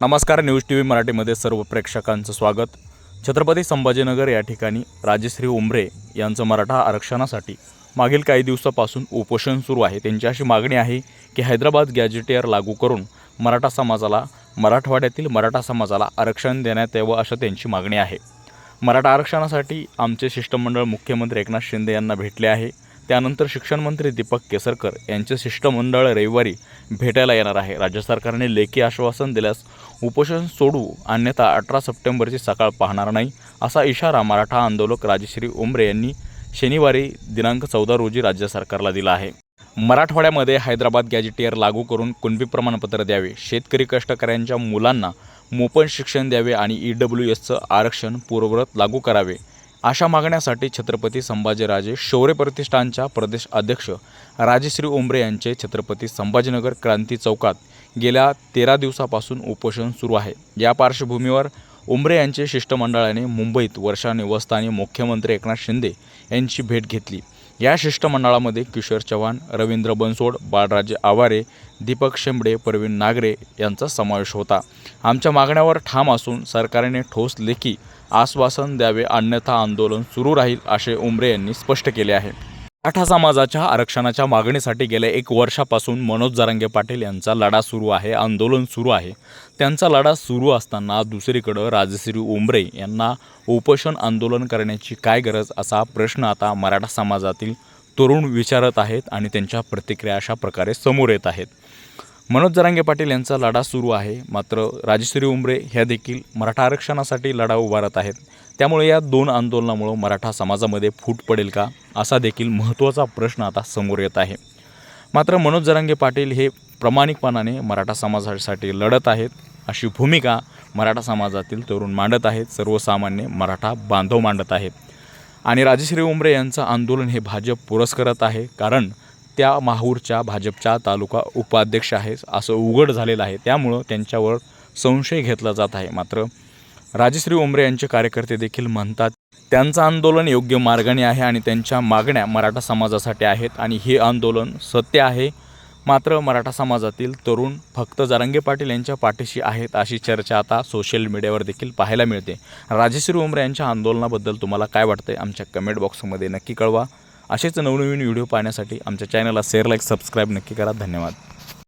नमस्कार news T V मराठीमध्ये सर्व प्रेक्षकांचं स्वागत. छत्रपती संभाजीनगर या ठिकाणी राजश्री उमरे यांचं मराठा आरक्षणासाठी मागील काही दिवसापासून उपोषण सुरू आहे. त्यांची अशी मागणी आहे की हैदराबाद गॅजेटियर लागू करून मराठा समाजाला मराठवाड्यातील मराठा समाजाला आरक्षण देण्यात यावं अशा त्यांची मागणी आहे. मराठा आरक्षणासाठी आमचे शिष्टमंडळ मुख्यमंत्री एकनाथ शिंदे यांना भेटले आहे. त्यानंतर शिक्षण मंत्री दीपक केसरकर यांचे शिष्टमंडळ रविवारी भेटायला येणार आहे. राज्य सरकारने लेखी आश्वासन दिल्यास उपोषण सोडू अन्यथा अठरा सप्टेंबरची सकाळ पाहणार नाही असा इशारा मराठा आंदोलक राजश्री उमरे यांनी शनिवारी दिनांक चौदा रोजी राज्य सरकारला दिला आहे. मराठवाड्यामध्ये हैदराबाद गॅजेटियर लागू करून कुणबी प्रमाणपत्र द्यावे शेतकरी कष्टकऱ्यांच्या मुलांना मोफत शिक्षण द्यावे आणि ई डब्ल्यू एसचं आरक्षण पूर्ववत लागू करावे अशा मागण्यासाठी छत्रपती संभाजीराजे शौर्य प्रतिष्ठानच्या प्रदेश अध्यक्ष राजश्री उमरे यांचे छत्रपती संभाजीनगर क्रांती चौकात गेल्या तेरा दिवसापासून उपोषण सुरू आहे. या पार्श्वभूमीवर उमरे यांचे शिष्टमंडळाने मुंबईत वर्षा निवासस्थानी मुख्यमंत्री एकनाथ शिंदे यांची भेट घेतली. या शिष्टमंडळामध्ये किशोर चव्हाण रवींद्र बनसोड बाळराजे आवारे दीपक शेंबडे प्रवीण नागरे यांचा समावेश होता. आमच्या मागण्यावर ठाम असून सरकारने ठोस लेखी आश्वासन द्यावे अन्यथा आंदोलन सुरू राहील असे उमरे यांनी स्पष्ट केले आहे. मराठा समाजाच्या आरक्षणाच्या मागणीसाठी गेल्या एक वर्षापासून मनोज जरांगे पाटील यांचा लढा सुरू आहे आंदोलन सुरू आहे. त्यांचा लढा सुरू असताना दुसरीकडं राजश्री उमरे यांना उपोषण आंदोलन करण्याची काय गरज असा प्रश्न आता मराठा समाजातील तरुण विचारत आहेत आणि त्यांच्या प्रतिक्रिया अशा प्रकारे समोर येत आहेत. मनोज जरांगे पाटील यांचा लढा सुरू आहे मात्र राजश्री उमरे ह्या देखील मराठा आरक्षणासाठी लढा उभारत आहेत. त्यामुळे या दोन आंदोलनामुळं मराठा समाजामध्ये फूट पडेल का असा देखील महत्त्वाचा प्रश्न आता समोर येत आहे. मात्र मनोज जरांगे पाटील हे प्रामाणिकपणाने मराठा समाजासाठी लढत आहेत. अशी भूमिका मराठा समाजातील तरुण मांडत आहेत. सर्वसामान्य मराठा बांधव मांडत आहेत. आणि राजश्री उमरे यांचं आंदोलन हे भाजप पुरस्करत आहे. कारण त्या माहूरच्या भाजपच्या तालुका उपाध्यक्ष आहेत. असं उघड झालेलं आहे. त्यामुळं त्यांच्यावर संशय घेतला जात आहे. मात्र राजश्री उमरे यांचे कार्यकर्ते देखील म्हणतात त्यांचं आंदोलन योग्य मार्गाने आहे आणि त्यांच्या मागण्या मराठा समाजासाठी आहेत आणि हे आंदोलन सत्य आहे. मात्र मराठा समाजातील तरुण फक्त जरांगे पाटील यांच्या पाठीशी आहेत अशी चर्चा आता सोशल मीडियावर देखील पाहायला मिळते. राजश्री उमरे यांच्या आंदोलनाबद्दल तुम्हाला काय वाटतं आमच्या कमेंट बॉक्समध्ये नक्की कळवा. असेच नवनवीन व्हिडिओ पाहण्यासाठी आमच्या चॅनलला शेअर लाईक सबस्क्राईब नक्की करा. धन्यवाद.